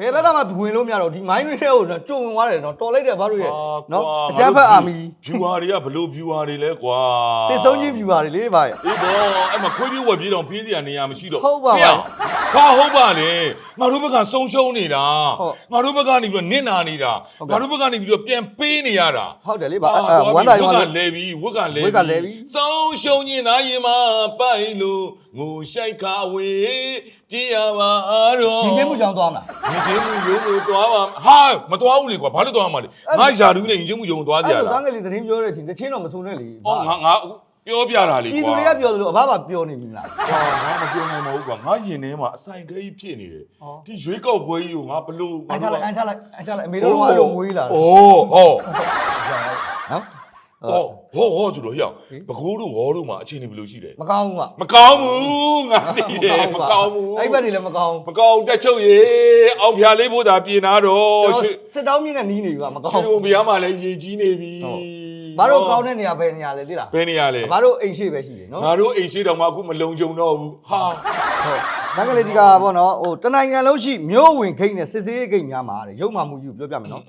ဘယ်ဘက်ကမှဝင်လို့မရတော့ဒီမိုင်းတွေထဲကိုတော့ကြုံဝင်သွားတယ်နော်တော်လိုက်တယ်ဘာလို့ရဲ့အာနော်ကွာအကြမ်းဖက်အာမီ viewer တွေကဘလို့ viewer တွေလဲကွာတစ်ဆုံးချင်းပြူပါတယ်လေဗျာရဲ့အေးတော့အဲ့မှာခွေးပြေးဝက်ပြေးတော့ပြေးစရာနေရာမရှိတော့ဟုတ်ပါပါဟဲ့ဟာဟုတ်ပါလေငါတို့ဘက်ကဆုံးရှုံးနေတာဟုတ်ငါတို့ဘက်ကနေပြီးတော့နစ်နာနေတာဟုတ်ကဲ့ငါတို့ဘက်ကနေပြီးတော့ပြန်ပေးနေရတာဟုတ်တယ်လေဗျာအာအဲဝမ်းသာရွာဝလို့က်ကလဲပြီဝက်ကလဲဝက်ကလဲပြီဆုံးရှုံးရင်သားရင်မပိုင်လို့ငိုရှိုက်ခါဝေးပြေးရပါတော့ရှင်ချင်းမှုကြောင့်သွားမလား ရင်ချင်းမှုယုံကိုသွားပါဟာမသွားဘူးလေကွာဘာလို့သွားမှာလဲအဲ့ငါယာဒူးနဲ့ရင်ချင်းမှုယုံကိုသွားကြအဲ့ရလိုတာတန်းကလေးသတင်းပြောတဲ့အချိန်တချင်းတော့မစုံနဲ့လေဟောငါငါပြောပြတာလေကွာပြည်သူတွေကပြောသလိုအဘဘာပြောနေပြီမလားကွာငါမပြောနိုင်ပါဘူးကွာငါရင်ထဲမှာအဆိုင်ခဲကြီးဖြစ်နေတယ်ဟော ဒီရွေးကောက်ပွဲကြီးကိုငါဘလို့အန်ချလိုက်အန်ချလိုက်အန်ချလိုက်အမေတို့ကအဲ့လိုငွေးလာတယ်โอ้ဟောနော် ဟောဟောဟောဆိုတော့ဟျောက်ဟင်ပကိုးတို့ဝေါ်တို့မှာအခြေအနေဘယ်လိုရှိလဲမကောင်းဘူးကမကောင်းဘူးငါသိတယ်မကောင်းဘူးအဲ့ဘက်တွေလည်းမကောင်းမကောင်းတက်ချုပ်ရေအောင်ဖျားလေးဖို့သာပြင်နာတော့ကျွန်ရွှေတော်စစ်တောင်းမြင့်နဲ့နီးနေပြီကမကောရွှေင်းတို့ဘုရားမှာလည်းရေကြီးနေပြီဟုတ်ဘာလို့ကောင်းတဲ့နေရာဘယ်နေရာလဲသိလားဘယ်နေရလဲဘာလို့အိမ်ရှိပဲရှိတယ်နော်ငါတို့အိမ်ရှိတော်မှာအခုမလုံခြုံတော့ဘူးဟာဟုတ်ဘက်ကလေးဒီကပေါ့နော်ဟိုတနိုင်ငံလုံးရှိမြို့ဝင်ခိတ်နဲ့စစ်စေးဂိတ်များမှာတဲ့ရုပ်မှမှုယူပြောပြမယ်နော်